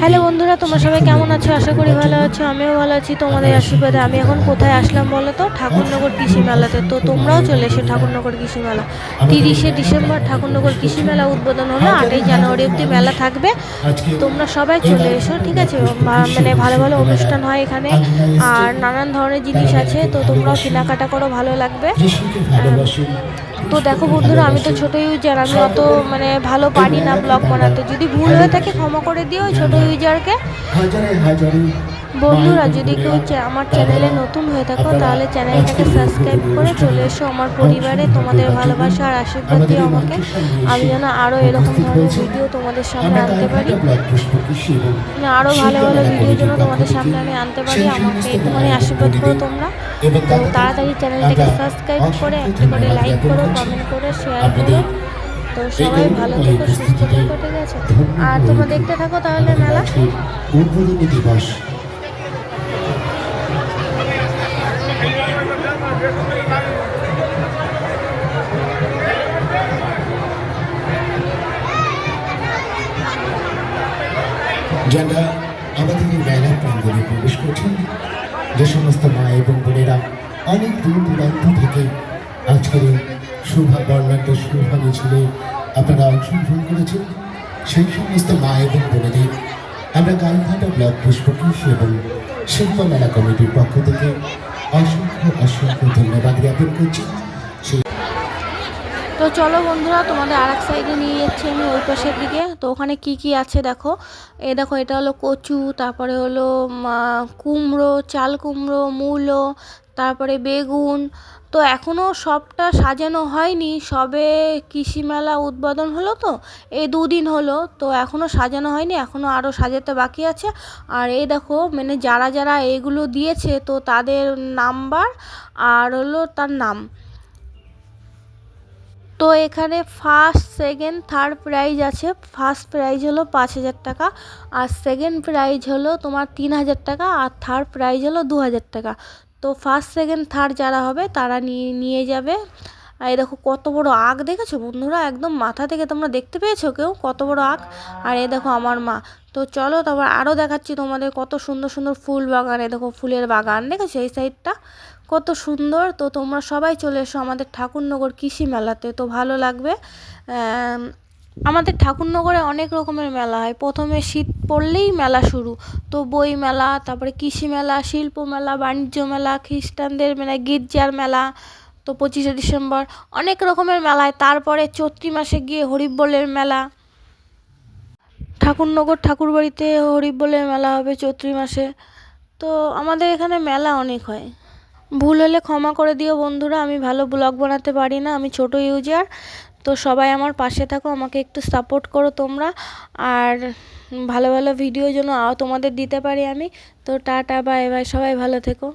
Hello বন্ধুরা, তোমরা সবাই কেমন আছো? আশা করি ভালো আছো, আমিও ভালো আছি। তোমাদের আশীর্বাদে আমি এখন কোথায় আসলাম বলো তো? ঠাকুরনগর কৃষি মেলাতে। তো তোমরাও চলে এসো ঠাকুরনগর কৃষি মেলা। তিরিশে ডিসেম্বর ঠাকুরনগর কৃষি মেলা উদ্বোধন হলো, আটই জানুয়ারি অব্দি মেলা থাকবে। তোমরা সবাই চলে এসো, ঠিক আছে? মানে ভালো ভালো অনুষ্ঠান হয় এখানে। আর নানান ধরনের জিনিস আছে, তো তোমরাও কেনাকাটা করো, ভালো লাগবে। তো দেখো বন্ধুরা, আমি তো ছোটো ইউজার আমি অত মানে ভালো পারি না ব্লগ বানাতে। যদি ভুল হয়ে থাকে ক্ষমা করে দিও, ছোটো ইউজারকে বন্ধুরা যদি কেউ আমার চ্যানেলে নতুন হয়ে থাকো তাহলে চ্যানেলটাকে সাবস্ক্রাইব করে চলে এসো আমার পরিবারে। তোমাদের ভালোবাসা আর আশীর্বাদ দিয়ে আমাকে। আমি যেন আরও এরকম ধরনের ভিডিও তোমাদের সামনে আনতে পারি। আরও ভালো ভালো ভিডিও যেন তোমাদের সামনে আমি আনতে পারি আমাকে একটুখানি আশীর্বাদ করো তোমরা। তো তাড়াতাড়ি চ্যানেলটাকে সাবস্ক্রাইব করে একটা করে লাইক করো কমেন্ট করে শেয়ার করো। তো সবাই ভালো থেকো সুস্থ থেকো ঠিক আছে। আর তোমরা দেখতে থাকো তাহলে মেলা। উদ্বোধনী দিবস। যারা আমাদের এই মেলা প্রাঙ্গণে প্রবেশ করছেন যে সমস্ত মা এবং বোনেরা অনেক দূর দূরান্ত থেকে আজকের শুভা বর্ণাঢ্য শুভা মিছিলে আপনারা অংশগ্রহণ করেছেন, সেই সমস্ত মা এবং বোনেদের আমরা গাইঘাটা ব্লক পুষ্পকৃষি এবং শিল্প মেলা কমিটির পক্ষ থেকে অসংখ্য অসংখ্য ধন্যবাদ জ্ঞাপন করছি। তো চলো বন্ধুরা, তোমাদের আর এক সাইডে নিয়ে যাচ্ছি আমি, ওই পাশের দিকে। তো ওখানে কি কি আছে দেখো। এ দেখো, এটা হলো কচু, তারপরে হলো কুমড়ো, চাল কুমড়ো, মূলো, তারপরে বেগুন তো এখনও সবটা সাজানো হয়নি। সবে কৃষি মেলা উদ্বোধন হলো তো এই দুদিন হলো। তো এখনও সাজানো হয়নি এখনও আরও সাজাতে বাকি আছে। আর এই দেখো মানে যারা যারা এইগুলো দিয়েছে, তো তাদের নাম্বার আর হলো তার নাম। তো এখানে ফার্স্ট, সেকেন্ড, থার্ড প্রাইজ আছে। ফার্স্ট প্রাইজ হলো পাঁচ হাজার টাকা, আর সেকেন্ড প্রাইজ হলো তোমার তিন হাজার টাকা, আর থার্ড প্রাইজ হলো দু হাজার টাকা। তো ফার্স্ট সেকেন্ড থার্ড যারা হবে তারা নিয়ে নিয়ে যাবে। আর এই দেখো কত বড় আগ দেখেছ বন্ধুরা? একদম মাথা থেকে তোমরা দেখতে পেয়েছ কেউ? কত বড় আগ আর এ দেখো আমার মা। তো চলো তারপর আরও দেখাচ্ছি তোমাদের কত সুন্দর সুন্দর ফুল বাগান। এই দেখো ফুলের বাগান দেখেছ এই সাইডটা কত সুন্দর। তো তোমরা সবাই চলে এসো আমাদের ঠাকুরনগর কৃষি মেলাতে। তো ভালো লাগবে। আমাদের ঠাকুরনগরে অনেক রকমের মেলা হয়। প্রথমে শীত পড়লেই মেলা শুরু। তো বই মেলা, তারপরে কৃষি মেলা, শিল্প মেলা, বাণিজ্য মেলা, খ্রিস্টানদের মেলা গির্জার মেলা, তো পঁচিশে ডিসেম্বর, অনেক রকমের মেলায় তারপরে চৈত্রি মাসে গিয়ে হরিবলের মেলা। ঠাকুরনগর ঠাকুরবাড়িতে হরিবলের মেলা হবে চৈত্রি মাসে। তো আমাদের এখানে মেলা অনেক হয়। ভুল হলে ক্ষমা করে দিও বন্ধুরা, আমি ভালো ব্লগ বানাতে পারি না, আমি ছোট ইউজার। তো সবাই আমার পাশে থাকো, আমাকে একটু সাপোর্ট করো তোমরা। আর ভালো ভালো ভিডিও যেন তোমাদের দিতে পারি আমি। তো টাটা বাই বাই সবাই ভালো থেকো।